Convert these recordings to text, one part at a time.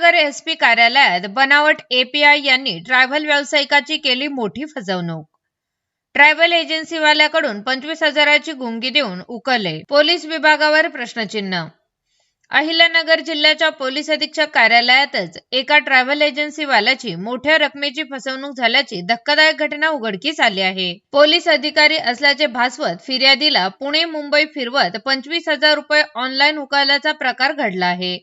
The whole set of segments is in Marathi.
अहिल्यानगर एसपी कार्यालयात बनावट एपीआय यांनी ट्रॅव्हल व्यावसायिकाची केली मोठी फसवणूक. ट्रॅव्हल एजन्सीवाल्याकडून पंचवीस हजाराची गुंगी देऊन उकलले पोलीस विभागावर प्रश्नचिन्ह. अहिल्यानगर जिल्ह्याच्या पोलीस अधीक्षक कार्यालयातच एका ट्रॅव्हल एजन्सीवाल्याची मोठ्या रकमेची फसवणूक झाल्याची धक्कादायक घटना उघडकीस आली आहे. पोलीस अधिकारी असल्याचे भासवत फिर्यादीला पुणे मुंबई फिरवत पंचवीस हजार रुपये ऑनलाईन उकळल्याचा प्रकार घडला आहे.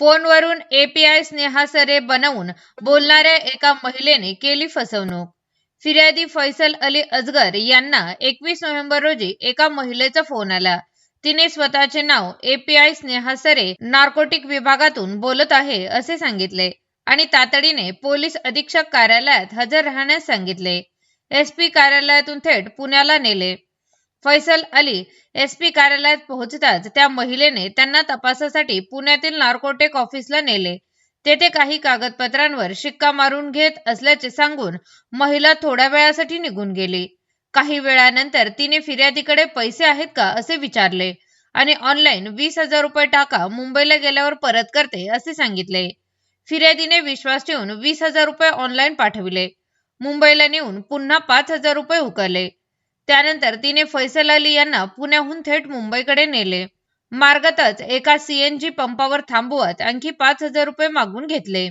फोनवरून एपीआय स्नेहासरे बनवून बोलणाऱ्या एका महिलेने केली फसवणूक. फिर्यादी फैसल अली अजगर यांना एकवीस नोव्हेंबर रोजी एका महिलेचा फोन आला. तिने स्वतःचे नाव एपीआय स्नेहासरे नार्कोटिक विभागातून बोलत आहे असे सांगितले आणि तातडीने पोलीस अधीक्षक कार्यालयात हजर राहण्यास सांगितले. एसपी कार्यालयातून थेट पुण्याला नेले. फैसल अली एसपी कार्यालयात पोहोचताच त्या महिलेने त्यांना तपासासाठी पुण्यातील नार्कोटेक ऑफिसला नेले. तेथे काही कागदपत्रांवर शिक्का मारून घेत असल्याचे सांगून महिला थोड्या वेळासाठी निघून गेली. काही वेळानंतर तिने फिर्यादीकडे पैसे आहेत का असे विचारले आणि ऑनलाईन वीस हजार रुपये टाका मुंबईला गेल्यावर परत करते असे सांगितले. फिर्यादीने विश्वास ठेवून वीस हजार रुपये ऑनलाईन पाठविले. मुंबईला नेऊन पुन्हा पाच हजार रुपये उकरले त्यानंतर तिने फैसल अली यांना पुण्याहून थेट मुंबईकडे नेले. मार्गातच एका सीएनजी पंपावर थांबवत आणखी पाच हजार रुपये मागून घेतले.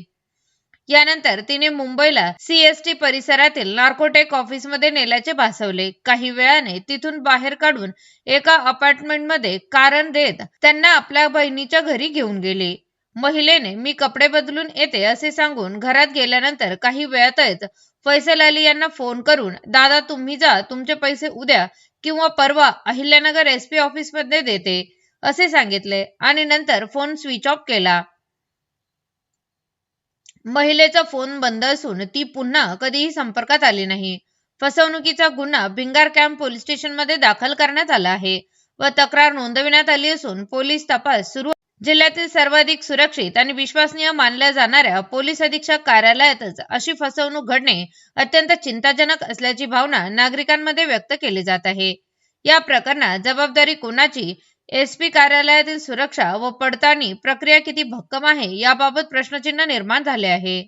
यानंतर तिने मुंबईला सीएसटी परिसरातील नार्कोटेक ऑफिसमध्ये नेल्याचे भासवले. काही वेळाने तिथून बाहेर काढून एका अपार्टमेंटमध्ये कारण देत त्यांना आपल्या बहिणीच्या घरी घेऊन गेले. महिलेने मी कपडे बदलून येते असे सांगून घरात गेल्यानंतर काही वेळातच फैसल अली यांना फोन करून दादा तुम्ही जा तुमचे पैसे उद्या किंवा परवा अहिल्यानगर एसपी ऑफिसमध्ये देते असे सांगितले आणि नंतर फोन स्विच ऑफ केला. महिलेचा फोन बंद असून ती पुन्हा कधीही संपर्कात आली नाही. फसवणुकीचा गुन्हा भिंगार कॅम्प पोलीस स्टेशनमध्ये दाखल करण्यात आला आहे व तक्रार नोंदविण्यात आली असून पोलीस तपास सुरू जिल्ह्यातील सर्वाधिक सुरक्षित आणि विश्वसनीय मानल्या जाणाऱ्या पोलीस अधीक्षक कार्यालयातच अशी फसवणूक घडणे अत्यंत चिंताजनक असल्याची भावना नागरिकांमध्ये व्यक्त केली जात आहे. या प्रकरणात जबाबदारी कोणाची? एसपी कार्यालयातील सुरक्षा व पडताळणी प्रक्रिया किती भक्कम आहे याबाबत प्रश्नचिन्ह निर्माण झाले आहे.